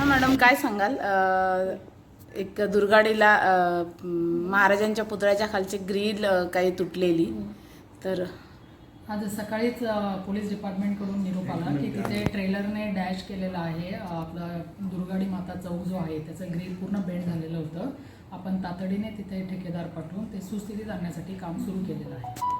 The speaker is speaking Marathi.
हां मॅडम काय सांगाल? एक दुर्गाडीला महाराजांच्या पुतळ्याच्या खालची ग्रील काही तुटलेली. हो. तर आज सकाळीच पोलीस डिपार्टमेंटकडून निरोप आला की तिथे ट्रेलरने डॅश केलेला आहे. आपला दुर्गाडी माता चौक जो आहे त्याचं ग्रिल पूर्ण बेंड झालेलं होतं. आपण तातडीने तिथे ठेकेदार पाठवून ते सुस्थितीत आणण्यासाठी काम सुरू केलेलं आहे.